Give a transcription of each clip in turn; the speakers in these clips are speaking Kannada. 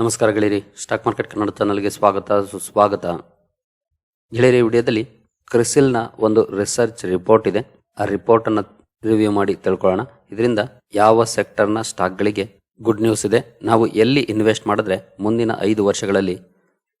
ನಮಸ್ಕಾರ ಗೆಳೆಯರಿ. ಸ್ಟಾಕ್ ಮಾರ್ಕೆಟ್ ಕನ್ನಡ ಚಾನಲ್ಗೆ ಸ್ವಾಗತ, ಸುಸ್ವಾಗತ. ಗೆಳೆಯರಿ ವಿಡಿಯೋದಲ್ಲಿ ಕ್ರಿಸಿಲ್ನ ಒಂದು ರಿಸರ್ಚ್ ರಿಪೋರ್ಟ್ ಇದೆ. ಆ ರಿಪೋರ್ಟ್ ಅನ್ನ ರಿವ್ಯೂ ಮಾಡಿ ತಿಳ್ಕೊಳ್ಳೋಣ. ಇದರಿಂದ ಯಾವ ಸೆಕ್ಟರ್ನ ಸ್ಟಾಕ್ಗಳಿಗೆ ಗುಡ್ ನ್ಯೂಸ್ ಇದೆ. ನಾವು ಎಲ್ಲಿ ಇನ್ವೆಸ್ಟ್ ಮಾಡಿದ್ರೆ ಮುಂದಿನ ಐದು ವರ್ಷಗಳಲ್ಲಿ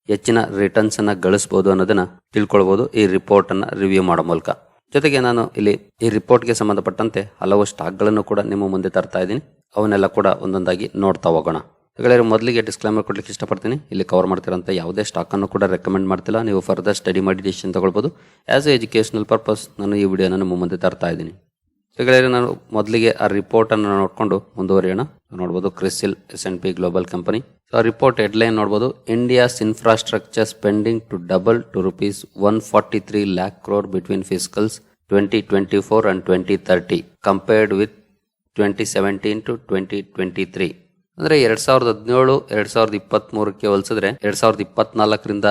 ಹೆಚ್ಚಿನ ರಿಟರ್ನ್ಸ್ ಅನ್ನ ಗಳಿಸಬಹುದು ಅನ್ನೋದನ್ನ ತಿಳ್ಕೊಳ್ಬಹುದು ಈ ರಿಪೋರ್ಟ್ ಅನ್ನ ರಿವ್ಯೂ ಮಾಡೋ ಮೂಲಕ. ಜೊತೆಗೆ ನಾನು ಇಲ್ಲಿ ಈ ರಿಪೋರ್ಟ್ಗೆ ಸಂಬಂಧಪಟ್ಟಂತೆ ಹಲವು ಸ್ಟಾಕ್ಗಳನ್ನು ಕೂಡ ನಿಮ್ಮ ಮುಂದೆ ತರ್ತಾ ಇದ್ದೀನಿ. ಅವನ್ನೆಲ್ಲ ಕೂಡ ಒಂದೊಂದಾಗಿ ನೋಡ್ತಾ ಹೋಗೋಣ. ಗೆಳೆಯರು ಮೊದಲಿಗೆ ಡಿಸ್ಕ್ಲೈಮರ್ ಕೊಡ್ಲಿಕ್ಕೆ ಇಷ್ಟಪಡ್ತೀನಿ. ಇಲ್ಲಿ ಕವರ್ ಮಾಡ್ತಿರೋಂಥ ಯಾವುದೇ ಸ್ಟಾಕನ್ನು ಕೂಡ ರೆಕಮೆಂಡ್ ಮಾಡ್ತಿಲ್ಲ. ನೀವು ಫರ್ದರ್ ಸ್ಟಡಿ ಮಾಡಿ ಡಿಸಿಷನ್ ತಗೊಳ್ಬೋದು. ಆ್ಯಸ್ ಎ ಎಜುಕೇಷನಲ್ ಪರ್ಪಸ್ ನಾನು ಈ ವಿಡಿಯೋನ ನಿಮ್ಮ ಮುಂದೆ ತರ್ತಾ ಇದ್ದೀನಿ. ಹಾಗಾದರೆ ನಾನು ಮೊದಲಿಗೆ ಆ ರಿಪೋರ್ಟನ್ನು ನೋಡ್ಕೊಂಡು ಮುಂದುವರಿಯೋಣ. ನೋಡ್ಬೋದು CRISIL S N P global company so ಆ ರಿಪೋರ್ಟ್ ಹೆಡ್ಲೈನ್ ನೋಡ್ಬೋದು. India's infrastructure spending to double to rupees one forty three lakh crore between fiscals twenty twenty four and twenty thirty compared with twenty seventeen to twenty twenty three ಅಂದ್ರೆ ಎರಡ್ ಸಾವಿರದ ಹದಿನೇಳು, ಎರಡ್ ಸಾವಿರದ ಇಪ್ಪತ್ತ್ ಮೂರಕ್ಕೆ ಹೋಲಿಸಿದ್ರೆ ಎರಡ್ ಸಾವಿರದ ಇಪ್ಪತ್ನಾಲ್ಕರಿಂದ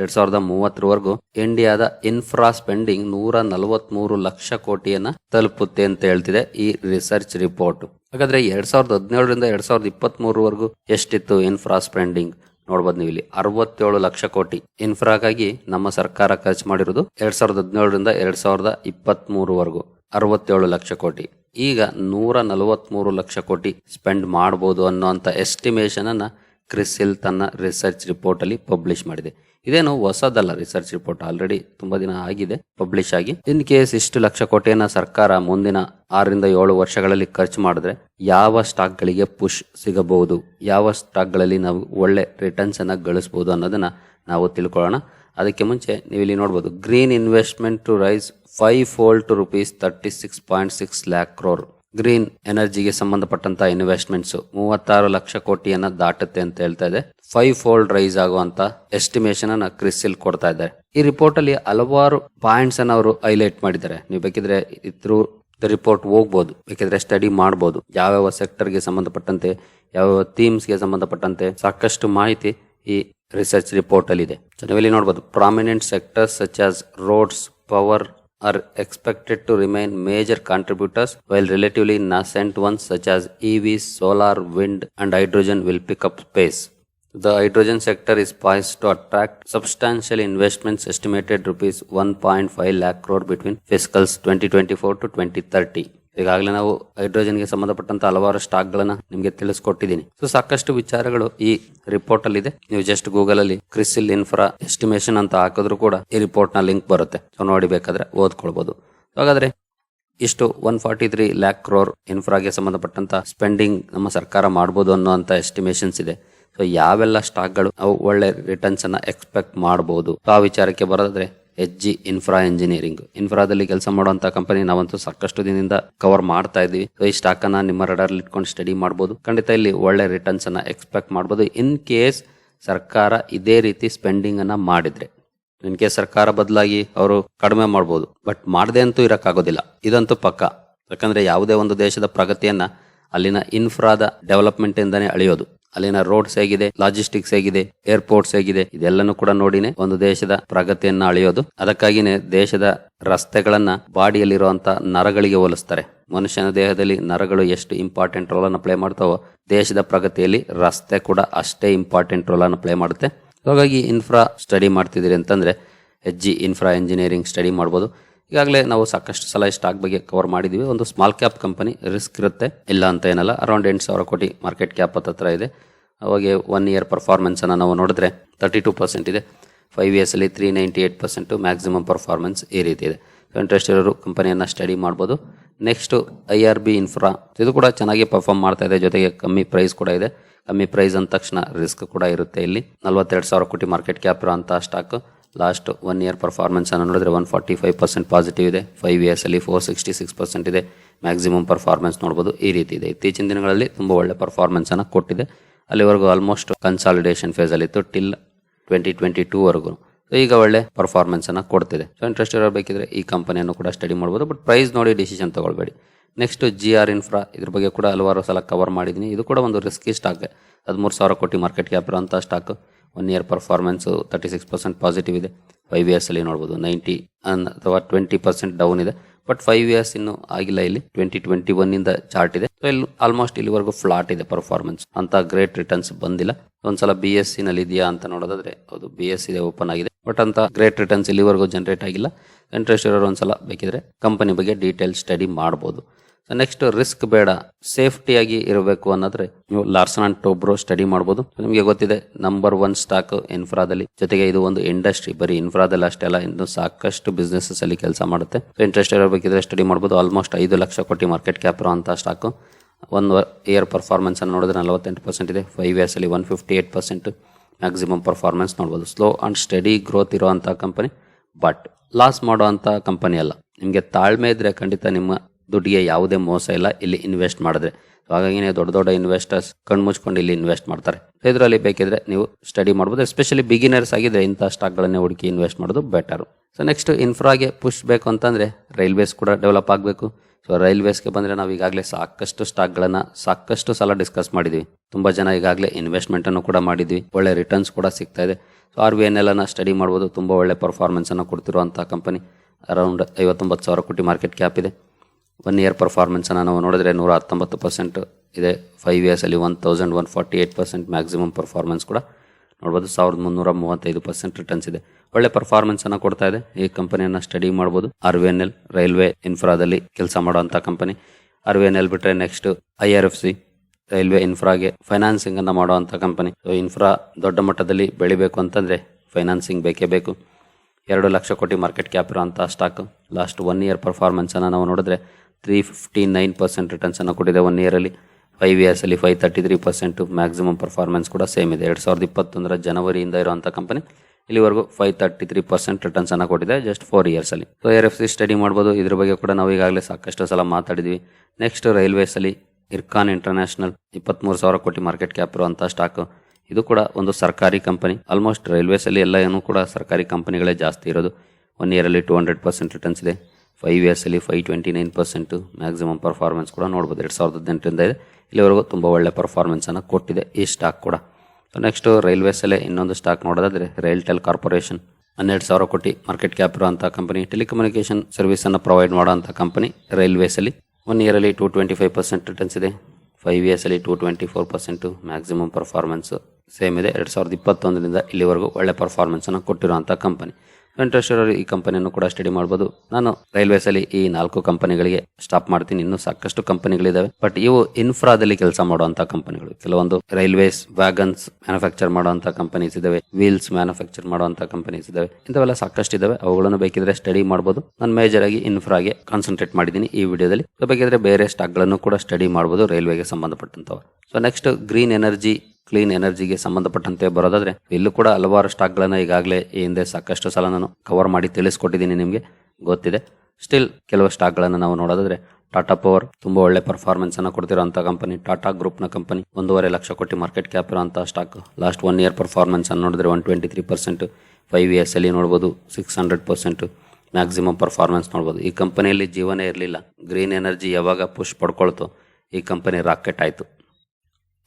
ಎರಡ್ ಸಾವಿರದ ಮೂವತ್ತರವರೆಗೂ ಇಂಡಿಯಾದ ಇನ್ಫ್ರಾ ಸ್ಪೆಂಡಿಂಗ್ ನೂರ ನಲವತ್ಮೂರು ಲಕ್ಷ ಕೋಟಿಯನ್ನ ತಲುಪುತ್ತೆ ಅಂತ ಹೇಳ್ತಿದೆ ಈ ರಿಸರ್ಚ್ ರಿಪೋರ್ಟ್ ಹಾಗಾದ್ರೆ ಎರಡ್ ಸಾವಿರದ ಹದಿನೇಳರಿಂದ ಎರಡ್ ಸಾವಿರದ ಇಪ್ಪತ್ತ್ ಮೂರವರೆಗೂ ಎಷ್ಟಿತ್ತು ಇನ್ಫ್ರಾ ಸ್ಪೆಂಡಿಂಗ್ ನೋಡ್ಬೋದು ನೀವು ಇಲ್ಲಿ ಅರವತ್ತೇಳು ಲಕ್ಷ ಕೋಟಿ. ಇನ್ಫ್ರಾಗಾಗಿ ನಮ್ಮ ಸರ್ಕಾರ ಖರ್ಚು ಮಾಡಿರೋದು ಎರಡ್ ಸಾವಿರದ ಹದಿನೇಳರಿಂದ ಎರಡ್ ಸಾವಿರದ ಇಪ್ಪತ್ತ್ ಮೂರವರೆಗೂ ಅರವತ್ತೇಳು ಲಕ್ಷ ಕೋಟಿ. ಈಗ ನೂರ ನಲವತ್ತ್ಮೂರು ಲಕ್ಷ ಕೋಟಿ ಸ್ಪೆಂಡ್ ಮಾಡ್ಬೋದು ಅನ್ನೋಂಥ ಎಸ್ಟಿಮೇಷನನ್ನು ಕ್ರಿಸಿಲ್ ತನ್ನ ರಿಸರ್ಚ್ ರಿಪೋರ್ಟಲ್ಲಿ ಪಬ್ಲಿಷ್ ಮಾಡಿದೆ. ಇದೇನು ಹೊಸದಲ್ಲ ರಿಸರ್ಚ್ ರಿಪೋರ್ಟ್ ಆಲ್ರೆಡಿ ತುಂಬ ದಿನ ಆಗಿದೆ ಪಬ್ಲಿಷ್ ಆಗಿ. ಇನ್ ಕೇಸ್ ಇಷ್ಟು ಲಕ್ಷ ಕೋಟಿಯನ್ನು ಸರ್ಕಾರ ಮುಂದಿನ ಆರರಿಂದ ಏಳು ವರ್ಷಗಳಲ್ಲಿ ಖರ್ಚು ಮಾಡಿದ್ರೆ ಯಾವ ಸ್ಟಾಕ್ಗಳಿಗೆ ಪುಷ್ ಸಿಗಬಹುದು, ಯಾವ ಸ್ಟಾಕ್ಗಳಲ್ಲಿ ನಾವು ಒಳ್ಳೆ ರಿಟರ್ನ್ಸ್ ಗಳಿಸ್ಬೋದು ಗಳಿಸಬಹುದು ಅನ್ನೋದನ್ನ ನಾವು ತಿಳ್ಕೊಳ್ಳೋಣ. ಅದಕ್ಕೆ ಮುಂಚೆ ನೀವು ಇಲ್ಲಿ ನೋಡಬಹುದು green investment to rise five fold to rupees thirty six point six lakh crore green ಎನರ್ಜಿಗೆ ಸಂಬಂಧಪಟ್ಟಂತ ಇನ್ವೆಸ್ಟ್ಮೆಂಟ್ಸ್ ಮೂವತ್ತಾರು ಲಕ್ಷ ಕೋಟಿಯನ್ನ ದಾಟುತ್ತೆ ಅಂತ ಹೇಳ್ತಾ ಇದೆ. ಫೈವ್ ಫೋಲ್ಡ್ ರೈಸ್ ಆಗುವಂತ ಎಸ್ಟಿಮೇಷನ್ ಅನ್ನ ಕ್ರಿಸಿಲ್ ಕೊಡ್ತಾ ಇದ್ದಾರೆ. ಈ ರಿಪೋರ್ಟ್ ಅಲ್ಲಿ ಹಲವಾರು ಪಾಯಿಂಟ್ಸ್ ಅನ್ನ ಅವರು ಹೈಲೈಟ್ ಮಾಡಿದ್ದಾರೆ. ನೀವು ಬೇಕಿದ್ರೆ ಇದ್ರು ರಿಪೋರ್ಟ್ ಹೋಗ್ಬೋದು, ಬೇಕಿದ್ರೆ ಸ್ಟಡಿ ಮಾಡಬಹುದು ಯಾವ್ಯಾವ ಸೆಕ್ಟರ್ಗೆ ಸಂಬಂಧಪಟ್ಟಂತೆ, ಯಾವ್ಯಾವ ಥೀಮ್ಸ್ಗೆ ಸಂಬಂಧಪಟ್ಟಂತೆ ಸಾಕಷ್ಟು ಮಾಹಿತಿ ಈ ರಿಸರ್ಚ್ ರಿಪೋರ್ಟ್ ಅಲ್ಲಿ ಇದೆ So, ನೀವಿಲ್ಲಿ ನೋಡಬಹುದು prominent sectors such as roads power are expected to remain major contributors while relatively nascent ones such as EVs, solar, wind and hydrogen will pick up pace. The hydrogen sector is poised to attract substantial investments estimated rupees 1.5 lakh crore between fiscals 2024 to 2030. ಈಗಾಗಲೇ ನಾವು ಹೈಡ್ರೋಜನ್ಗೆ ಸಂಬಂಧಪಟ್ಟಂತ ಹಲವಾರು ಸ್ಟಾಕ್ ಗಳನ್ನ ನಿಮಗೆ ತಿಳಿಸ್ಕೊಟ್ಟಿದ್ದೀನಿ. ಸೊ, ಸಾಕಷ್ಟು ವಿಚಾರಗಳು ಈ ರಿಪೋರ್ಟ್ ಅಲ್ಲಿ ಇದೆ ನೀವು ಜಸ್ಟ್ ಗೂಗಲ್ ಅಲ್ಲಿ ಕ್ರಿಸಿಲ್ ಇನ್ಫ್ರಾ ಎಸ್ಟಿಮೇಶನ್ ಅಂತ ಹಾಕಿದ್ರು ಕೂಡ ಈ ರಿಪೋರ್ಟ್ನ ಲಿಂಕ್ ಬರುತ್ತೆ. ಸೊ ನೋಡಿ ಬೇಕಾದ್ರೆ ಓದ್ಕೊಳ್ಬಹುದು ಹಾಗಾದ್ರೆ ಇಷ್ಟು one forty three lakh crore ಇನ್ಫ್ರಾಗೆ ಸಂಬಂಧಪಟ್ಟಂತ ಸ್ಪೆಂಡಿಂಗ್ ನಮ್ಮ ಸರ್ಕಾರ ಮಾಡಬಹುದು ಅನ್ನುವಂತ ಎಸ್ಟಿಮೇಷನ್ಸ್ ಇದೆ. ಸೊ ಯಾವೆಲ್ಲ ಸ್ಟಾಕ್ಗಳು ಅವು ಒಳ್ಳೆ ರಿಟರ್ನ್ಸ್ ಅನ್ನ ಎಕ್ಸ್ಪೆಕ್ಟ್ ಮಾಡಬಹುದು ಆ ವಿಚಾರಕ್ಕೆ ಬರೋದಾದ್ರೆ ಎಚ್ ಜಿ ಇನ್ಫ್ರಾ ಇಂಜಿನಿಯರಿಂಗ್ ಇನ್ಫ್ರಾದಲ್ಲಿ ಕೆಲಸ ಮಾಡುವಂತ ಕಂಪನಿ ನಾವಂತೂ ಸಾಕಷ್ಟು ದಿನದಿಂದ ಕವರ್ ಮಾಡ್ತಾ ಇದ್ದೀವಿ ಸೊ ಈ ಸ್ಟಾಕ್ ಅನ್ನ ನಿಮ್ಮ ರಡರ್ ಇಟ್ಕೊಂಡು ಸ್ಟಡಿ ಮಾಡಬಹುದು ಖಂಡಿತ ಇಲ್ಲಿ ಒಳ್ಳೆ ರಿಟರ್ನ್ಸ್ ಅನ್ನ ಎಕ್ಸ್ಪೆಕ್ಟ್ ಮಾಡಬಹುದು ಇನ್ ಕೇಸ್ ಸರ್ಕಾರ ಇದೇ ರೀತಿ ಸ್ಪೆಂಡಿಂಗ್ ಅನ್ನ ಮಾಡಿದ್ರೆ ಇನ್ ಕೇಸ್ ಸರ್ಕಾರ ಬದಲಾಗಿ ಅವರು ಕಡಿಮೆ ಮಾಡಬಹುದು ಬಟ್ ಮಾಡದೆ ಅಂತೂ ಇರಕ್ಕಾಗೋದಿಲ್ಲ. ಇದಂತೂ ಪಕ್ಕ. ಯಾಕಂದ್ರೆ ಯಾವುದೇ ಒಂದು ದೇಶದ ಪ್ರಗತಿಯನ್ನ ಅಲ್ಲಿನ ಇನ್ಫ್ರಾದ ಡೆವಲಪ್ಮೆಂಟ್ ಇಂದಾನೆ ಅಳೆಯೋದು. ಅಲ್ಲಿನ ರೋಡ್ಸ್ ಹೇಗಿದೆ ಲಾಜಿಸ್ಟಿಕ್ಸ್ ಹೇಗಿದೆ ಏರ್ಪೋರ್ಟ್ಸ್ ಹೇಗಿದೆ, ಇದೆಲ್ಲನೂ ಕೂಡ ನೋಡಿನೇ ಒಂದು ದೇಶದ ಪ್ರಗತಿಯನ್ನ ಅಳೆಯೋದು. ಅದಕ್ಕಾಗಿನೇ ದೇಶದ ರಸ್ತೆಗಳನ್ನ ಬಾಡಿಯಲ್ಲಿರುವಂತ ನರಗಳಿಗೆ ಹೋಲಿಸ್ತಾರೆ. ಮನುಷ್ಯನ ದೇಹದಲ್ಲಿ ನರಗಳು ಎಷ್ಟು ಇಂಪಾರ್ಟೆಂಟ್ ರೋಲ್ ಅನ್ನು ಪ್ಲೇ ಮಾಡ್ತಾವೋ, ದೇಶದ ಪ್ರಗತಿಯಲ್ಲಿ ರಸ್ತೆ ಕೂಡ ಅಷ್ಟೇ ಇಂಪಾರ್ಟೆಂಟ್ ರೋಲ್ ಅನ್ನು ಪ್ಲೇ ಮಾಡುತ್ತೆ. ಹಾಗಾಗಿ ಇನ್ಫ್ರಾ ಸ್ಟಡಿ ಮಾಡ್ತಿದ್ದೀರಿ ಅಂತಂದ್ರೆ H G infra engineering study ಮಾಡ್ಬೋದು. ಈಗಾಗಲೇ ನಾವು ಸಾಕಷ್ಟು ಸಲ ಸ್ಟಾಕ್ ಬಗ್ಗೆ ಕವರ್ ಮಾಡಿದೀವಿ. ಒಂದು ಸ್ಮಾಲ್ ಕ್ಯಾಪ್ ಕಂಪನಿ ರಿಸ್ಕ್ ಇರುತ್ತೆ. ಇಲ್ಲ ಅಂತ ಏನಲ್ಲ ಅರೌಂಡ್ ಎಂಟು ಸಾವಿರ ಕೋಟಿ ಮಾರ್ಕೆಟ್ ಕ್ಯಾಪ್ ಹತ್ರ ಇದೆ. ಅವಾಗೆ ಒನ್ ಇಯರ್ ಪರ್ಫಾರ್ಮೆನ್ಸನ್ನು ನಾವು ನೋಡಿದ್ರೆ ತರ್ಟಿ ಟೂ ಪರ್ಸೆಂಟ್ ಇದೆ. Five ಇಯರ್ಸಲ್ಲಿ three ninety eight percent maximum performance ಈ ರೀತಿ ಇದೆ. ಇಂಟ್ರೆಸ್ಟ್ ಇರೋರು ಕಂಪನಿಯನ್ನ ಸ್ಟಡಿ ಮಾಡ್ಬೋದು. Next I R B infra ಇದು ಕೂಡ ಚೆನ್ನಾಗಿ ಪರ್ಫಾರ್ಮ್ ಮಾಡ್ತಾ ಇದೆ. ಜೊತೆಗೆ ಕಮ್ಮಿ ಪ್ರೈಸ್ ಕೂಡ ಇದೆ. ಕಮ್ಮಿ ಪ್ರೈಸ್ ಅಂದ ತಕ್ಷಣ ರಿಸ್ಕ್ ಕೂಡ ಇರುತ್ತೆ ಇಲ್ಲಿ. ನಲ್ವತ್ತೆರಡು ಸಾವಿರ ಕೋಟಿ ಮಾರ್ಕೆಟ್ ಕ್ಯಾಪ್ ಇರುವಂತಹ ಸ್ಟಾಕ್ ಲಾಸ್ಟ್ ಒನ್ ಇಯರ್ ಪರ್ಫಾರ್ಮೆನ್ಸನ್ನು ನೋಡಿದ್ರೆ one forty five percent positive ಇದೆ. ಫೈವ್ ಇಯರ್ಸ್ ಅಲ್ಲಿ ಫೋರ್ ಸಿಕ್ಸ್ಟಿ ಸಿಕ್ಸ್ ಪರ್ಸೆಂಟ್ ಇದೆ. ಮ್ಯಾಕ್ಸಿಮಮ್ ಪರ್ಫಾರ್ಮೆನ್ಸ್ ನೋಡಬಹುದು ಈ ರೀತಿ ಇದೆ. ಇತ್ತೀಚಿನ ದಿನಗಳಲ್ಲಿ ತುಂಬಾ ಒಳ್ಳೆ ಪರ್ಫಾರ್ಮೆನ್ಸ್ ಅನ್ನು ಕೊಟ್ಟಿದೆ. ಅಲ್ಲಿವರೆಗೂ ಆಲ್ಮೋಸ್ಟ್ ಕನ್ಸಾಲಿಡೇಷನ್ ಫೇಸ್ ಅಲ್ಲಿ ಇತ್ತು ಟಿಲ್ ಟ್ವೆಂಟಿ ಟ್ವೆಂಟಿ ಟೂ ವರೆಗೂ. ಸೊ ಈಗ ಒಳ್ಳೆ ಪರ್ಫಾರ್ಮೆನ್ಸನ್ನು ಕೊಡ್ತಿದೆ. ಸೊ ಇಂಟ್ರೆಸ್ಟ್ ಇರಬೇಕಿದ್ರೆ ಈ ಕಂಪನಿಯನ್ನು ಕೂಡ ಸ್ಟಡಿ ಮಾಡ್ಬೋದು. ಬಟ್ ಪ್ರೈಸ್ ನೋಡಿ ಡಿಸಿಷನ್ ತಗೊಳ್ಬೇಡಿ. ನೆಕ್ಸ್ಟ್ ಜಿ ಆರ್ ಇನ್ಫ್ರಾ ಇದ್ರ ಬಗ್ಗೆ ಕೂಡ ಹಲವಾರು ಸಲ ಕವರ್ ಮಾಡಿದ್ದೀನಿ. ಇದು ಕೂಡ ಒಂದು ರಿಸ್ಕಿ ಸ್ಟಾಕ್ ಹದಿಮೂರು ಸಾವಿರ ಕೋಟಿ ಮಾರ್ಕೆಟ್ ಕ್ಯಾಪ್ ಇರುವಂತಹ stock one year performance thirty six percent positive ಇದೆ ಫೈವ್ ಇಯರ್ಸಲ್ಲಿ ನೋಡ್ಬೋದು ನೈಂಟಿ ಅಥವಾ ಟ್ವೆಂಟಿ ಪರ್ಸೆಂಟ್ ಡೌನ್ ಇದೆ. ಬಟ್ ಫೈವ್ ಇಯರ್ಸ್ ಇನ್ನು ಆಗಿಲ್ಲ ಇಲ್ಲಿ. ಟ್ವೆಂಟಿ ಟ್ವೆಂಟಿ ಒನ್ ಇಂದ ಚಾರ್ಟ್ ಇದೆ. ಸೊ ಇಲ್ಲಿ ಆಲ್ಮೋಸ್ಟ್ ಇಲ್ಲಿವರೆಗೂ ಫ್ಲಾಟ್ ಇದೆ ಪರ್ಫಾರ್ಮೆನ್ಸ್ ಅಂತ ಗ್ರೇಟ್ ರಿಟರ್ನ್ಸ್ ಬಂದಿಲ್ಲ. ಒಂದ್ಸಲ ಬಿ ಎಸ್ ಸಿ ನಲ್ಲಿ ಇದೆಯಾ ಅಂತ ನೋಡೋದಾದ್ರೆ ಹೌದು ಬಿ ಎಸ್ ಇದೆ ಓಪನ್ ಆಗಿದೆ. ಬಟ್ ಅಂತ ಗ್ರೇಟ್ ರಿಟರ್ನ್ಸ್ ಇಲ್ಲಿವರೆಗೂ ಜನರೇಟ್ ಆಗಿಲ್ಲ. ಇಂಟ್ರೆಸ್ಟ್ ಇರೋರು ಒಂದ್ಸಲ ಬೇಕಿದ್ರೆ ಕಂಪನಿ ಬಗ್ಗೆ ಡೀಟೇಲ್ ಸ್ಟಡಿ ಮಾಡ್ಬೋದು. ಸೊ ನೆಕ್ಸ್ಟ್ ರಿಸ್ಕ್ ಬೇಡ. ಸೇಫ್ಟಿಯಾಗಿ ಇರಬೇಕು ಅನ್ನೋದ್ರೆ ನೀವು ಲಾರ್ಸನ್ ಅಂಡ್ ಟೋಬ್ರೋ ಸ್ಟಡಿ ಮಾಡಬಹುದು ನಿಮಗೆ ಗೊತ್ತಿದೆ ನಂಬರ್ ಒನ್ ಸ್ಟಾಕ್ ಇನ್ಫ್ರಾದಲ್ಲಿ ಜೊತೆಗೆ ಇದು ಒಂದು ಇಂಡಸ್ಟ್ರಿ ಬರೀ ಇನ್ಫ್ರಾದಲ್ಲಿ ಅಷ್ಟೆಲ್ಲ ಇನ್ನು ಸಾಕಷ್ಟು ಬಿಸ್ನೆಸಸ್ ಅಲ್ಲಿ ಕೆಲಸ ಮಾಡುತ್ತೆ. ಇಂಟ್ರೆಸ್ಟ್ ಇರಬೇಕಿದ್ರೆ ಸ್ಟಡಿ ಮಾಡಬಹುದು ಆಲ್ಮೋಸ್ಟ್ ಐದು ಲಕ್ಷ ಕೋಟಿ ಮಾರ್ಕೆಟ್ ಕ್ಯಾಪ್ ಇರುವಂತಹ ಸ್ಟಾಕ್ ಒಂದು ಇಯರ್ ಪರ್ಫಾರ್ಮೆನ್ಸ್ ಅನ್ನು ನೋಡಿದ್ರೆ ನಲವತ್ತೆಂಟು ಪರ್ಸೆಂಟ್ ಇದೆ. ಫೈವ್ ಇಯರ್ಸ್ ಅಲ್ಲಿ one fifty eight percent maximum performance ನೋಡಬಹುದು ಸ್ಲೋ ಅಂಡ್ ಸ್ಟಡಿ ಗ್ರೋತ್ ಇರುವಂತಹ ಕಂಪನಿ ಬಟ್ ಲಾಸ್ ಮಾಡುವಂಥ ಕಂಪನಿ ಅಲ್ಲ. ನಿಮಗೆ ತಾಳ್ಮೆ ಇದ್ರೆ ಖಂಡಿತ ನಿಮ್ಮ ದುಡ್ಡಿಗೆ ಯಾವುದೇ ಮೋಸ ಇಲ್ಲ, ಇಲ್ಲಿ ಇನ್ವೆಸ್ಟ್ ಮಾಡಿದ್ರೆ. ಹಾಗಾಗಿ ದೊಡ್ಡ ದೊಡ್ಡ ಇನ್ವೆಸ್ಟರ್ಸ್ ಕಣ್ಣು ಮುಚ್ಕೊಂಡು ಇಲ್ಲಿ ಇನ್ವೆಸ್ಟ್ ಮಾಡ್ತಾರೆ. ಇದರಲ್ಲಿ ಬೇಕಿದ್ರೆ ನೀವು ಸ್ಟಡಿ ಮಾಡ್ಬೋದು. ಎಸ್ಪೆಷಲಿ ಬಿಗಿನರ್ಸ್ ಆಗಿದ್ರೆ ಇಂಥ ಸ್ಟಾಕ್ಗಳನ್ನೇ ಹುಡುಕಿ ಇನ್ವೆಸ್ಟ್ ಮಾಡೋದು ಬೆಟರು ಸೊ ನೆಕ್ಸ್ಟ್ ಇನ್ಫ್ರಾಗೆ ಪುಷ್ ಬೇಕು ಅಂತಂದರೆ ರೈಲ್ವೇಸ್ ಕೂಡ ಡೆವಲಪ್ ಆಗಬೇಕು. ಸೊ ರೈಲ್ವೇಸ್ಗೆ ಬಂದರೆ ನಾವು ಈಗಾಗಲೇ ಸಾಕಷ್ಟು ಸ್ಟಾಕ್ಗಳನ್ನು ಸಾಕಷ್ಟು ಸಲ ಡಿಸ್ಕಸ್ ಮಾಡಿದ್ವಿ. ತುಂಬ ಜನ ಈಗಾಗಲೇ ಇನ್ವೆಸ್ಟ್ಮೆಂಟನ್ನು ಕೂಡ ಮಾಡಿದ್ವಿ. ಒಳ್ಳೆ ರಿಟರ್ನ್ಸ್ ಕೂಡ ಸಿಗ್ತಾ ಇದೆ. So R V N study ಮಾಡ್ಬೋದು. ತುಂಬ ಒಳ್ಳೆ ಪರ್ಫಾರ್ಮೆನ್ಸನ್ನು ಕೊಡ್ತಿರುವಂಥ ಕಂಪನಿ ಅರೌಂಡ್ ಐವತ್ತೊಂಬತ್ತು ಸಾವಿರ ಕೋಟಿ ಮಾರ್ಕೆಟ್ ಕ್ಯಾಪ್ ಇದೆ. ಒನ್ ಇಯರ್ ಪರ್ಫಾರ್ಮೆನ್ಸನ್ನು ನಾವು ನೋಡಿದ್ರೆ ನೂರ ಹತ್ತೊಂಬತ್ತು ಪರ್ಸೆಂಟ್ ಇದೆ. Five ಇಯರ್ಸಲ್ಲಿ one thousand one forty eight percent maximum performance ಕೂಡ ನೋಡ್ಬೋದು. ಸಾವಿರದ ಮುನ್ನೂರ ಮೂವತ್ತೈದು ಪರ್ಸೆಂಟ್ ರಿಟರ್ನ್ಸ್ ಇದೆ. ಒಳ್ಳೆ ಪರ್ಫಾರ್ಮೆನ್ಸ್ ಅನ್ನು ಕೊಡ್ತಾ ಇದೆ. ಈ ಕಂಪನಿಯನ್ನು ಸ್ಟಡಿ ಮಾಡ್ಬೋದು. R V N L railway ಇನ್ಫ್ರಾದಲ್ಲಿ ಕೆಲಸ ಮಾಡುವಂಥ company R V N L ಬಿಟ್ಟರೆ next I R F C railway ಇನ್ಫ್ರಾಗೆ financing ಮಾಡುವಂಥ ಕಂಪನಿ ಸೊ ಇನ್ಫ್ರಾ ದೊಡ್ಡ ಮಟ್ಟದಲ್ಲಿ ಬೆಳಿಬೇಕು ಅಂತಂದರೆ ಫೈನಾನ್ಸಿಂಗ್ ಬೇಕೇ ಬೇಕು. ಎರಡು ಲಕ್ಷ ಕೋಟಿ ಮಾರ್ಕೆಟ್ ಕ್ಯಾಪ್ ಇರುವಂಥ ಸ್ಟಾಕ್ ಲಾಸ್ಟ್ ಒನ್ ಇಯರ್ ಪರ್ಫಾರ್ಮೆನ್ಸನ್ನು ನಾವು ನೋಡಿದ್ರೆ three fifty nine percent returns ಅನ್ನು ಕೊಟ್ಟಿದೆ ಒನ್ ಇಯರಲ್ಲಿ five ಇಯರ್ಸಲ್ಲಿ five thirty three percent maximum performance ಕೂಡ ಸೇಮ್ ಇದೆ. ಎರಡು ಸಾವಿರದ ಇಪ್ಪತ್ತೊಂದರ ಜನವರಿಯಿಂದ ಇರುವಂಥ ಕಂಪನಿ ಇಲ್ಲಿವರೆಗೂ five thirty three percent returns ಅನ್ನು ಕೊಟ್ಟಿದೆ just four ಇಯರ್ಸಲ್ಲಿ so R F C study ಮಾಡ್ಬೋದು. ಇದ್ರ ಬಗ್ಗೆ ಕೂಡ ನಾವು ಈಗಾಗಲೇ ಸಾಕಷ್ಟು ಸಲ ಮಾತಾಡಿದ್ವಿ. ನೆಕ್ಸ್ಟ್ ರೈಲ್ವೇಸಲ್ಲಿ ಇರ್ಕಾನ್ ಇಂಟರ್ನ್ಯಾಷನಲ್ ಇಪ್ಪತ್ತ್ಮೂರು ಸಾವಿರ ಕೋಟಿ ಮಾರ್ಕೆಟ್ ಕ್ಯಾಪ್ ಇರುವಂಥ ಸ್ಟಾಕ್ ಇದು ಕೂಡ ಒಂದು ಸರ್ಕಾರಿ ಕಂಪನಿ ಆಲ್ಮೋಸ್ಟ್ ರೈಲ್ವೇಸಲ್ಲಿ ಎಲ್ಲ ಏನೂ ಕೂಡ ಸರ್ಕಾರಿ ಕಂಪನಿಗಳೇ ಜಾಸ್ತಿ ಇರೋದು. ಒನ್ ಇಯರಲ್ಲಿ ಟೂ ಹಂಡ್ರೆಡ್ ಪರ್ಸೆಂಟ್ ರಿಟರ್ನ್ಸ್ ಇದೆ. Five ಇಯರ್ಸಲ್ಲಿ five twenty nine percent maximum performance ಕೂಡ ನೋಡ್ಬೋದು. ಎರಡು ಸಾವಿರದ ಹದಿನೆಂಟರಿಂದ ಇದೆ ಇಲ್ಲಿವರೆಗೂ ತುಂಬ ಒಳ್ಳೆ ಪರ್ಫಾರ್ಮೆನ್ಸನ್ನು ಕೊಟ್ಟಿದೆ ಈ ಸ್ಟಾಕ್ ಕೂಡ. ನೆಕ್ಸ್ಟು ರೈಲ್ವೇಸಲ್ಲೇ ಇನ್ನೊಂದು ಸ್ಟಾಕ್ ನೋಡೋದಾದ್ರೆ ರೈಲ್ಟೆಲ್ ಕಾರ್ಪೊರೇಷನ್ ಹನ್ನೆರಡು ಸಾವಿರ ಕೋಟಿ ಮಾರ್ಕೆಟ್ ಕ್ಯಾಪ್ ಇರುವಂಥ ಕಂಪನಿ ಟೆಲಿಕಮ್ಯುನಿಕೇಷನ್ ಸರ್ವಿಸನ್ನು ಪ್ರೊವೈಡ್ ಮಾಡುವಂಥ ಕಂಪನಿ ರೈಲ್ವೇಸಲ್ಲಿ one ಇಯರಲ್ಲಿ two twenty five percent returns ಇದೆ. Five ಇಯರ್ಸಲ್ಲಿ two twenty four percent maximum performance same ಇದೆ. ಎರಡು ಸಾವಿರದ ಇಪ್ಪತ್ತೊಂದರಿಂದ ಇಲ್ಲಿವರೆಗೂ ಒಳ್ಳೆ ಪರ್ಫಾರ್ಮೆನ್ಸನ್ನು ಕೊಟ್ಟಿರುವಂಥ ಕಂಪನಿ ಇಂಟ್ರೆಸ್ಟ್ ಇರೋರು ಈ ಕಂಪನಿಯನ್ನು ಕೂಡ ಸ್ಟಡಿ ಮಾಡಬಹುದು ನಾನು ರೈಲ್ವೇಸಲ್ಲಿ ಈ ನಾಲ್ಕು ಕಂಪನಿಗಳಿಗೆ ಸ್ಟಾಪ್ ಮಾಡ್ತೀನಿ. ಇನ್ನು ಸಾಕಷ್ಟು ಕಂಪನಿಗಳಿದಾವೆ. ಬಟ್ ಇವು ಇನ್ಫ್ರಾದಲ್ಲಿ ಕೆಲಸ ಮಾಡುವಂತ ಕಂಪನಿಗಳು. ಕೆಲವೊಂದು ರೈಲ್ವೇಸ್, ವ್ಯಾಗನ್ಸ್ ಮ್ಯಾನುಫ್ಯಾಕ್ಚರ್ ಮಾಡುವಂತ ಕಂಪನೀಸ್ ಇದಾವೆ. ವೀಲ್ಸ್ ಮ್ಯಾನುಫ್ಯಾಕ್ಚರ್ ಮಾಡುವಂತ ಕಂಪನೀಸ್ ಇದಾವೆ. ಇಂಥವೆಲ್ಲ ಸಾಕಷ್ಟು ಇದಾವೆ. ಅವುಗಳನ್ನು ಬೇಕಿದ್ರೆ ಸ್ಟಡಿ ಮಾಡಬಹುದು ನಾನು ಮೇಜರ್ ಆಗಿ ಇನ್ಫ್ರಾಗೆ ಕಾನ್ಸಂಟ್ರೇಟ್ ಮಾಡಿದ್ದೀನಿ ಈ ವಿಡಿಯೋದಲ್ಲಿ. ಬೇಕಿದ್ರೆ ಬೇರೆ ಸ್ಟಾಕ್ಗಳನ್ನು ಕೂಡ ಸ್ಟಡಿ ಮಾಡಬಹುದು ರೈಲ್ವೆಗೆ ಸಂಬಂಧಪಟ್ಟಂತವ so next green energy clean ಎನರ್ಜಿಗೆ ಸಂಬಂಧಪಟ್ಟಂತೆ ಬರೋದಾದ್ರೆ ಇಲ್ಲೂ ಕೂಡ ಹಲವಾರು ಸ್ಟಾಕ್ಗಳನ್ನು ಈಗಾಗಲೇ ಈ ಹಿಂದೆ ಸಾಕಷ್ಟು ಸಲ ನಾನು ಕವರ್ ಮಾಡಿ ತಿಳಿಸ್ಕೊಟ್ಟಿದ್ದೀನಿ ನಿಮಗೆ. ಗೊತ್ತಿದೆ. ಸ್ಟಿಲ್ ಕೆಲವು ಸ್ಟಾಕ್ಗಳನ್ನು ನಾವು ನೋಡೋದಾದ್ರೆ ಟಾಟಾ ಪವರ್ ತುಂಬಾ ಒಳ್ಳೆ ಪರ್ಫಾರ್ಮೆನ್ಸ್ ಅನ್ನು ಕೊಡ್ತಿರುವಂತ ಕಂಪನಿ ಟಾಟಾ ಗ್ರೂಪ್ನ ಕಂಪನಿ ಒಂದೂವರೆ ಲಕ್ಷ ಕೋಟಿ ಮಾರ್ಕೆಟ್ ಕ್ಯಾಪ್ ಇರುವಂತಹ stock last one year performance ಅನ್ನು ನೋಡಿದ್ರೆ one twenty three percent five years ಅಲ್ಲಿ ನೋಡಬಹುದು six hundred percent maximum performance ನೋಡಬಹುದು ಈ ಕಂಪನಿಯಲ್ಲಿ ಜೀವನೇ ಇರಲಿಲ್ಲ. ಗ್ರೀನ್ ಎನರ್ಜಿ ಯಾವಾಗ ಪುಷ್ ಪಡ್ಕೊಳ್ತು ಈ ಕಂಪನಿ ರಾಕೆಟ್ ಆಯಿತು.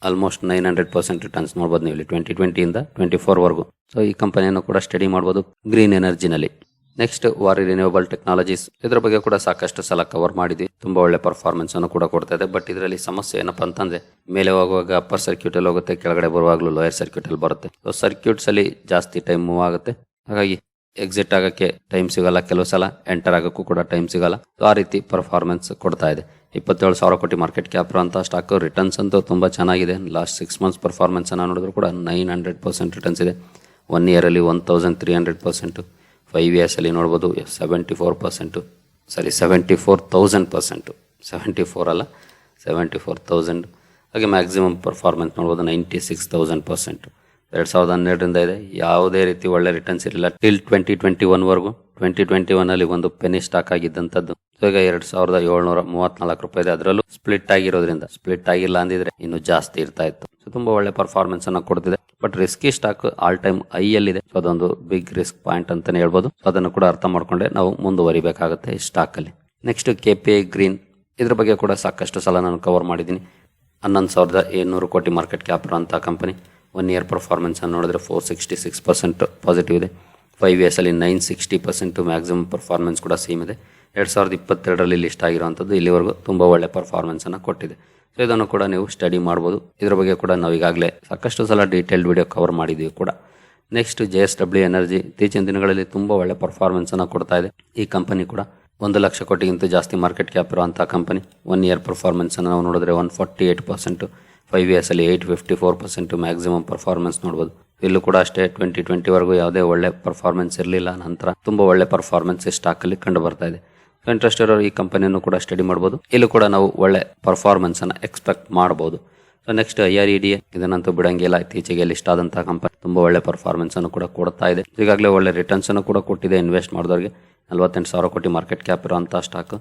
Almost nine hundred percent returns ನೋಡಬಹುದು ನೀವು ಇಲ್ಲಿ ಟ್ವೆಂಟಿ ಟ್ವೆಂಟಿಯಿಂದ ಟ್ವೆಂಟಿ ಫೋರ್ವರೆಗೂ ಸೊ ಈ ಕಂಪನಿಯನ್ನು ಕೂಡ ಸ್ಟಡಿ ಮಾಡಬಹುದು ಗ್ರೀನ್ ಎನರ್ಜಿನಲ್ಲಿ ನೆಕ್ಸ್ಟ್ ವಾರಿ ರಿನ್ಯೂವಬಲ್ ಟೆಕ್ನಾಲಜೀಸ್ ಇದರ ಬಗ್ಗೆ ಕೂಡ ಸಾಕಷ್ಟು ಸಲ ಕವರ್ ಮಾಡಿದ್ವಿ. ತುಂಬಾ ಒಳ್ಳೆ ಪರ್ಫಾರ್ಮೆನ್ಸ್ ಅನ್ನು ಕೂಡ ಕೊಡ್ತಾ ಇದೆ. ಬಟ್ ಇದರಲ್ಲಿ ಸಮಸ್ಯೆ ಏನಪ್ಪಾ ಅಂತಂದ್ರೆ, ಮೇಲೆ ಹೋಗುವಾಗ ಅಪ್ಪರ್ ಸರ್ಕ್ಯೂಟ್ ಅಲ್ಲಿ ಹೋಗುತ್ತೆ, ಕೆಳಗಡೆ ಬರುವಾಗಲೂ ಲೋಯರ್ ಸರ್ಕ್ಯೂಟ್ ಅಲ್ಲಿ ಬರುತ್ತೆ. ಸೊ ಸರ್ಕ್ಯೂಟ್ಸ್ ಅಲ್ಲಿ ಜಾಸ್ತಿ ಟೈಮ್ ಮೂವ್ ಆಗುತ್ತೆ. ಹಾಗಾಗಿ ಎಕ್ಸಿಟ್ ಆಗಕ್ಕೆ ಟೈಮ್ ಸಿಗಲ್ಲ. ಕೆಲವು ಸಲ ಎಂಟರ್ ಆಗಕ್ಕೂ ಕೂಡ ಟೈಮ್ ಸಿಗಲ್ಲ. ಸೊ ಆ ರೀತಿ ಪರ್ಫಾರ್ಮೆನ್ಸ್ ಕೊಡ್ತಾ ಇದೆ. ಇಪ್ಪತ್ತೇಳು ಸಾವಿರ ಕೋಟಿ ಮಾರ್ಕೆಟ್ ಕ್ಯಾಪ್ ಅಂತ ಸ್ಟಾಕ್ ರಿಟರ್ನ್ಸ್ ಅಂತೂ ತುಂಬ ಚೆನ್ನಾಗಿದೆ. ಲಾಸ್ಟ್ ಸಿಕ್ಸ್ ಮಂತ್ಸ್ ಪರ್ಫಾರ್ಮೆನ್ಸ್ ಅನ್ನ ನೋಡಿದ್ರು ಕೂಡ ನೈನ್ ಹಂಡ್ರೆಡ್ ಪರ್ಸೆಂಟ್ ರಿಟರ್ನ್ಸ್ ಇದೆ. One ಇಯರಲ್ಲಿ one thousand three hundred percent five ಇಯರ್ಸಲ್ಲಿ ನೋಡ್ಬೋದು seventy four percent sorry seventy four thousand percent seventy four ಅಲ್ಲ ಸೆವೆಂಟಿ ಫೋರ್ ತೌಸಂಡ್ ಹಾಗೆ ಮ್ಯಾಕ್ಸಿಮಮ್ ಪರ್ಫಾರ್ಮೆನ್ಸ್ ನೋಡ್ಬೋದು ನೈಂಟಿ ಸಿಕ್ಸ್ ತೌಸಂಡ್ ಪರ್ಸೆಂಟು ಎರಡು ಸಾವಿರದ ಹನ್ನೆರಡರಿಂದ ಇದೆ. ಯಾವುದೇ ರೀತಿ ಒಳ್ಳೆ ರಿಟರ್ನ್ಸ್ ಇರಲಿಲ್ಲ. ಟಿಲ್ ಟ್ವೆಂಟಿ ಟ್ವೆಂಟಿ ಒನ್ವರೆಗೂ ಟ್ವೆಂಟಿ ಟ್ವೆಂಟಿ ಒನ್ ಅಲ್ಲಿ ಒಂದು ಪೆನಿ ಸ್ಟಾಕ್ ಆಗಿದ್ದಂಥದ್ದು ಈಗ ಎರಡ್ ಸಾವಿರದ ಏಳ್ನೂರ ಮೂವತ್ನಾಲ್ಕು ರೂಪಾಯಿ ಅದರಲ್ಲೂ ಸ್ಪ್ಲಿಟ್ ಆಗಿರೋದ್ರಿಂದ ಸ್ಪ್ಲಿಟ್ ಆಗಿಲ್ಲ ಅಂದಿದ್ರೆ ಇನ್ನು ಜಾಸ್ತಿ ಇರ್ತಾ ಇತ್ತು. ಸೊ ತುಂಬಾ ಒಳ್ಳೆ ಪರ್ಫಾರ್ಮೆನ್ಸ್ ಅನ್ನ ಕೊಡ್ತಿದೆ. But risky stock all time high ಅಲ್ಲಿದೆ. ಸೊ ಅದೊಂದು ಬಿಗ್ ರಿಸ್ಕ್ ಪಾಯಿಂಟ್ ಅಂತಾನೆ ಹೇಳ್ಬೋದು. ಸೊ ಅದನ್ನು ಕೂಡ ಅರ್ಥ ಮಾಡ್ಕೊಂಡೆ. ನಾವು ಮುಂದುವರಿಬೇಕಾಗುತ್ತೆ ಈ ಸ್ಟಾಕ್ ಅಲ್ಲಿ. Next K P I green ಇದ್ರ ಬಗ್ಗೆ ಕೂಡ ಸಾಕಷ್ಟು ಸಲ ನಾನು ಕವರ್ ಮಾಡಿದ್ದೀನಿ. ಹನ್ನೊಂದು ಸಾವಿರದ ಏಳ್ನೂರು ಕೋಟಿ ಮಾರ್ಕೆಟ್ ಕ್ಯಾಪ್ ಇರುವಂತಹ ಕಂಪನಿ ಒನ್ ಇಯರ್ ಪರ್ಫಾರ್ಮೆನ್ಸನ್ನು ನೋಡಿದ್ರೆ four sixty six percent positive ಇದೆ. Five ಇಯರ್ಸಲ್ಲಿ nine sixty percent maximum performance ಕೂಡ ಸೇಮ್ ಇದೆ. ಎರಡು ಸಾವಿರದ ಇಪ್ಪತ್ತೆರಡರಲ್ಲಿ ಲಿಸ್ಟ್ ಆಗಿರುವಂಥದ್ದು ಇಲ್ಲಿವರೆಗೂ ತುಂಬ ಒಳ್ಳೆ ಪರ್ಫಾರ್ಮೆನ್ಸನ್ನು ಕೊಟ್ಟಿದೆ. ಸೊ ಇದನ್ನು ಕೂಡ ನೀವು ಸ್ಟಡಿ ಮಾಡ್ಬೋದು. ಇದ್ರ ಬಗ್ಗೆ ಕೂಡ ನಾವು ಈಗಾಗಲೇ ಸಾಕಷ್ಟು ಸಲ ಡೀಟೇಲ್ಡ್ ವಿಡಿಯೋ ಕವರ್ ಮಾಡಿದ್ದೀವಿ ಕೂಡ. Next J S W energy ಇತ್ತೀಚಿನ ದಿನಗಳಲ್ಲಿ ತುಂಬ ಒಳ್ಳೆ ಪರ್ಫಾರ್ಮೆನ್ಸನ್ನು ಕೊಡ್ತಾ ಇದೆ. ಈ ಕಂಪನಿ ಕೂಡ ಒಂದು ಲಕ್ಷ ಕೋಟಿಗಿಂತ ಜಾಸ್ತಿ ಮಾರ್ಕೆಟ್ ಕ್ಯಾಪ್ ಇರುವಂಥ ಕಂಪನಿ ಒನ್ ಇಯರ್ ಪರ್ಫಾರ್ಮೆನ್ಸನ್ನು ನಾವು ನೋಡಿದ್ರೆ one forty eight percent five ಇಯರ್ಸಲ್ಲಿ eight fifty four percent maximum performance ನೋಡ್ಬೋದು. ಇಲ್ಲೂ ಕೂಡ ಅಷ್ಟೇ ಟ್ವೆಂಟಿ ವರೆಗೂ ಯಾವುದೇ ಒಳ್ಳೆ ಪರ್ಫಾರ್ಮೆನ್ಸ್ ಇರಲಿಲ್ಲ. ನಂತರ ತುಂಬ ಒಳ್ಳೆ ಪರ್ಫಾರ್ಮೆನ್ಸ್ ಸ್ಟಾಕಲ್ಲಿ ಕಂಡು ಬರ್ತಾ ಇದೆ. ಇಂಟ್ರೆಸ್ಟ್ ಇರೋರು ಈ ಕಂಪನಿಯನ್ನು ಕೂಡ ಸ್ಟಡಿ ಮಾಡ್ಬೋದು. ಇಲ್ಲೂ ಕೂಡ ನಾವು ಒಳ್ಳೆ ಪರ್ಫಾರ್ಮೆನ್ಸನ್ನು ಎಕ್ಸ್ಪೆಕ್ಟ್ ಮಾಡ್ಬೋದು. So next I R E D ಇದನ್ನಂತೂ ಬಿಡಂಗಿಲ್ಲ. ಇತ್ತೀಚೆಗೆ ಲಿಸ್ಟ್ ಆದಂತಹ ಕಂಪನಿ ತುಂಬ ಒಳ್ಳೆ ಪರ್ಫಾರ್ಮೆನ್ಸ್ ಅನ್ನು ಕೂಡ ಕೊಡ್ತಾ ಇದೆ. ಈಗಾಗಲೇ ಒಳ್ಳೆ ರಿಟರ್ನ್ಸ್ ಅನ್ನು ಕೂಡ ಕೊಟ್ಟಿದೆ ಇನ್ವೆಸ್ಟ್ ಮಾಡಿದವರಿಗೆ. ನಲವತ್ತೆಂಟು ಸಾವಿರ ಕೋಟಿ ಮಾರ್ಕೆಟ್ ಕ್ಯಾಪ್ ಇರುವಂತಹ ಸ್ಟಾಕ್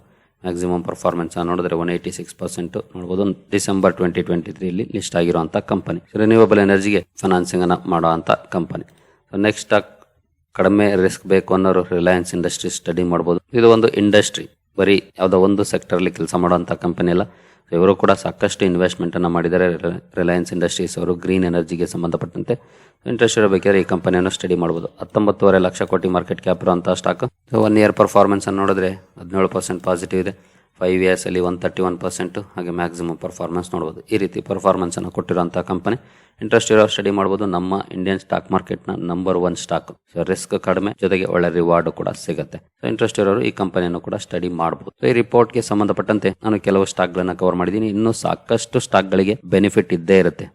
ಮ್ಯಾಕ್ಸಿಮಮ್ ಪರ್ಫಾರ್ಮೆನ್ಸ್ ನೋಡಿದ್ರೆ ಒನ್ ಏಯ್ಟಿ ಸಿಕ್ಸ್ ಪರ್ಸೆಂಟ್ ನೋಡಬಹುದು ಡಿಸೆಂಬರ್ ಟ್ವೆಂಟಿ ಟ್ವೆಂಟಿ ತ್ರೀಲಿ ಲಿಸ್ಟ್ ಆಗಿರುವಂತಹ ಕಂಪನಿ ರಿನ್ಯೂವಬಲ್ ಎನರ್ಜಿಗೆ ಫೈನಾನ್ಸಿಂಗ್ ಅನ್ನು ಮಾಡುವಂಥ ಕಂಪನಿ ನೆಕ್ಸ್ಟ್ ಕಡಿಮೆ ರಿಸ್ಕ್ ಬೇಕು ಅನ್ನೋರು ರಿಲಯನ್ಸ್ ಇಂಡಸ್ಟ್ರಿ ಸ್ಟಡಿ ಮಾಡಬಹುದು ಇದು ಒಂದು ಇಂಡಸ್ಟ್ರಿ ಬರೀ ಯಾವುದೋ ಒಂದು ಸೆಕ್ಟರ್ಲಿ ಕೆಲಸ ಮಾಡುವಂಥ ಕಂಪನಿ ಅಲ್ಲ. ಇವರು ಕೂಡ ಸಾಕಷ್ಟು ಇನ್ವೆಸ್ಟ್ಮೆಂಟ್ ಅನ್ನು ಮಾಡಿದ್ದಾರೆ. ರಿಲಯನ್ಸ್ ಇಂಡಸ್ಟ್ರೀಸ್ ಅವರು ಗ್ರೀನ್ ಎನರ್ಜಿಗೆ ಸಂಬಂಧಪಟ್ಟಂತೆ ಇಂಟ್ರೆಸ್ಟ್ ಇರಬೇಕಾದ್ರೆ ಈ ಕಂಪನಿಯನ್ನು ಸ್ಟಡಿ ಮಾಡ್ಬೋದು. ಹತ್ತೊಂಬತ್ತುವರೆ ಲಕ್ಷ ಕೋಟಿ ಮಾರ್ಕೆಟ್ ಕ್ಯಾಪ್ ಇರುವಂಥ ಸ್ಟಾಕ್ ಒನ್ ಇಯರ್ ಪರ್ಫಾರ್ಮೆನ್ಸ್ ಅನ್ನು ನೋಡಿದ್ರೆ ಹದಿನೇಳು ಪರ್ಸೆಂಟ್ ಪಾಸಿಟಿವ್ ಇದೆ. ಫೈವ್ ಇಯರ್ಸಲ್ಲಿ ಒನ್ ತರ್ಟಿ ಒನ್ ಪರ್ಸೆಂಟು ಹಾಗೆ ಮ್ಯಾಕ್ಸಿಮಮ್ ಪರ್ಫಾರ್ಮೆನ್ಸ್ ನೋಡ್ಬೋದು. ಈ ರೀತಿ ಪರ್ಫಾರ್ಮೆನ್ಸನ್ನು ಕೊಟ್ಟಿರೋಂಥ ಕಂಪನಿ ಇಂಟ್ರೆಸ್ಟ್ ಇರೋ ಸ್ಟಡಿ ಮಾಡ್ಬೋದು. ನಮ್ಮ Indian stock ಮಾರ್ಕೆಟ್ನ number one stock so risk ಕಡಿಮೆ, ಜೊತೆಗೆ ಒಳ್ಳೆ ರಿವಾರ್ಡ್ ಕೂಡ ಸಿಗುತ್ತೆ. ಸೊ ಇಂಟ್ರೆಸ್ಟ್ ಇರೋರು ಈ ಕಂಪನಿಯನ್ನು ಕೂಡ ಸ್ಟಡಿ ಮಾಡಬಹುದು ಸೊ ಈ ರಿಪೋರ್ಟ್ಗೆ ಸಂಬಂಧಪಟ್ಟಂತೆ ನಾನು ಕೆಲವು ಸ್ಟಾಕ್ಗಳನ್ನು ಕವರ್ ಮಾಡಿದ್ದೀನಿ. ಇನ್ನೂ ಸಾಕಷ್ಟು ಸ್ಟಾಕ್ಗಳಿಗೆ ಬೆನಿಫಿಟ್ ಇದ್ದೇ ಇರುತ್ತೆ.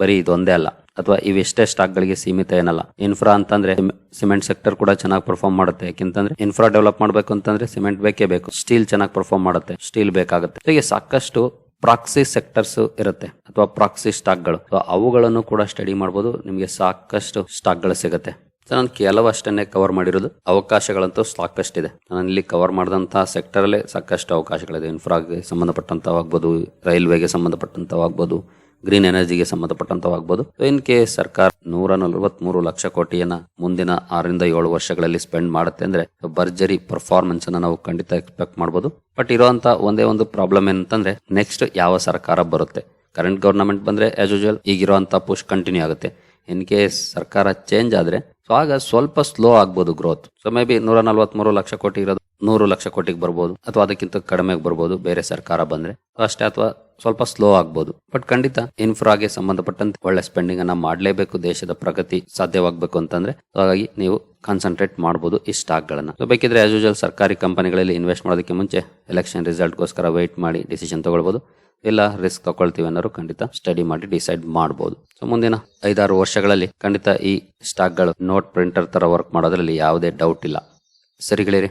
ಬರೀ ಇದೊಂದೇ ಅಲ್ಲ. ಅಥವಾ ಇವೆಷ್ಟೇ ಸ್ಟಾಕ್ಗಳಿಗೆ ಸೀಮಿತ ಏನಲ್ಲ. ಇನ್ಫ್ರಾ ಅಂತಂದ್ರೆ ಸಿಮೆಂಟ್ ಸೆಕ್ಟರ್ ಕೂಡ ಚೆನ್ನಾಗಿ ಪರ್ಫಾರ್ಮ್ ಮಾಡುತ್ತೆ. ಯಾಕೆಂತಂದ್ರೆ ಇನ್ಫ್ರಾ ಡೆವಲಪ್ ಮಾಡಬೇಕು ಅಂತಂದ್ರೆ ಸಿಮೆಂಟ್ ಬೇಕೇ ಬೇಕು. ಸ್ಟೀಲ್ ಚೆನ್ನಾಗಿ ಪರ್ಫಾರ್ಮ್ ಮಾಡುತ್ತೆ. ಸ್ಟೀಲ್ ಬೇಕಾಗುತ್ತೆ. ಹೀಗೆ ಸಾಕಷ್ಟು ಪ್ರಾಕ್ಸಿ ಸೆಕ್ಟರ್ಸ್ ಇರುತ್ತೆ. ಅಥವಾ ಪ್ರಾಕ್ಸಿ ಸ್ಟಾಕ್ಗಳು. ಅವುಗಳನ್ನು ಕೂಡ ಸ್ಟಡಿ ಮಾಡಬಹುದು ನಿಮಗೆ ಸಾಕಷ್ಟು ಸ್ಟಾಕ್ಗಳು ಸಿಗುತ್ತೆ. ನಾನು ಕೆಲವಷ್ಟನ್ನೇ ಕವರ್ ಮಾಡಿರೋದು. ಅವಕಾಶಗಳಂತೂ ಸಾಕಷ್ಟಿದೆ. ನಾನು ಇಲ್ಲಿ ಕವರ್ ಮಾಡಿದಂತಹ ಸೆಕ್ಟರ್ ಅಲ್ಲೇ ಸಾಕಷ್ಟು ಅವಕಾಶಗಳಿದೆ. ಇನ್ಫ್ರಾಗೆ ಸಂಬಂಧಪಟ್ಟಂತವಾಗ್ಬೋದು, ರೈಲ್ವೆಗೆ ಸಂಬಂಧಪಟ್ಟಂತವಾಗ್ಬೋದು ಗ್ರೀನ್ ಎನರ್ಜಿಗೆ ಸೊ ಇನ್ ಕೇಸ್ ಸರ್ಕಾರ ನೂರ ನಲವತ್ಮೂರು ಲಕ್ಷ ಕೋಟಿಯನ್ನ ಮುಂದಿನ ಆರರಿಂದ ಏಳು ವರ್ಷಗಳಲ್ಲಿ ಸ್ಪೆಂಡ್ ಮಾಡುತ್ತೆ ಅಂದ್ರೆ, ಭರ್ಜರಿ ಪರ್ಫಾರ್ಮೆನ್ಸ್ ಅನ್ನ ನಾವು ಖಂಡಿತ ಎಕ್ಸ್ಪೆಕ್ಟ್ ಮಾಡಬಹುದು ಬಟ್ ಇರುವಂತ ಒಂದೇ ಒಂದು ಪ್ರಾಬ್ಲಮ್ ಏನಂತಂದ್ರೆ ನೆಕ್ಸ್ಟ್ ಯಾವ ಸರ್ಕಾರ ಬರುತ್ತೆ? ಕರೆಂಟ್ ಗವರ್ನಮೆಂಟ್ ಬಂದ್ರೆ ಆಸ್ ಯೂಶುವಲ್ ಈಗಿರುವಂತ ಪುಷ್ ಕಂಟಿನ್ಯೂ ಆಗುತ್ತೆ. ಇನ್ ಕೇಸ್ ಸರ್ಕಾರ ಚೇಂಜ್ ಆದ್ರೆ ಸೊ ಆಗ ಸ್ವಲ್ಪ ಸ್ಲೋ ಆಗ್ಬೋದು ಗ್ರೋತ್ ಸೊ ಮೇ ಬಿ ನೂರ ನಲ್ವತ್ಮೂರು ಲಕ್ಷ ಕೋಟಿ ಇರೋದು ನೂರು ಲಕ್ಷ ಕೋಟಿಗೆ ಬರ್ಬೋದು ಅಥವಾ ಅದಕ್ಕಿಂತ ಕಡಿಮೆಗೆ ಬರ್ಬೋದು, ಬೇರೆ ಸರ್ಕಾರ ಬಂದ್ರೆ. ಅಷ್ಟೇ ಅಥವಾ ಸ್ವಲ್ಪ ಸ್ಲೋ ಆಗ್ಬೋದು. ಬಟ್ ಖಂಡಿತ ಇನ್ಫ್ರಾಗೆ ಸಂಬಂಧಪಟ್ಟಂತೆ ಒಳ್ಳೆ ಸ್ಪೆಂಡಿಂಗ್ ಅನ್ನ ಮಾಡಲೇಬೇಕು, ದೇಶದ ಪ್ರಗತಿ ಸಾಧ್ಯವಾಗಬೇಕು ಅಂತಂದ್ರೆ ಹಾಗಾಗಿ ನೀವು ಕಾನ್ಸಂಟ್ರೇಟ್ ಮಾಡಬಹುದು ಈ ಸ್ಟಾಕ್ ಗಳನ್ನ ಬೇಕಿದ್ರೆ ಆಸ್ ಯೂಶಲ್ ಸರ್ಕಾರಿ ಕಂಪನಿಗಳಲ್ಲಿ ಇನ್ವೆಸ್ಟ್ ಮಾಡೋದಕ್ಕೆ ಮುಂಚೆ ಎಲೆಕ್ಷನ್ ರಿಸಲ್ಟ್ಗೋಸ್ಕರ ವೆಯ್ಟ್ ಮಾಡಿ ಡಿಸಿಷನ್ ತಗೊಳ್ಬಹುದು ಇಲ್ಲ ರಿಸ್ಕ್ ತಗೊಳ್ತೀವಿ ಅನ್ನೋರು ಖಂಡಿತ ಸ್ಟಡಿ ಮಾಡಿ ಡಿಸೈಡ್ ಮಾಡಬಹುದು ಸೊ ಮುಂದಿನ ಐದಾರು ವರ್ಷಗಳಲ್ಲಿ ಖಂಡಿತ ಈ ಸ್ಟಾಕ್ಗಳು ನೋಟ್ ಪ್ರಿಂಟರ್ ತರ ವರ್ಕ್ ಮಾಡೋದ್ರಲ್ಲಿ ಯಾವುದೇ ಡೌಟ್ ಇಲ್ಲ. ಸರಿ ಗೆಳೆಯರಿ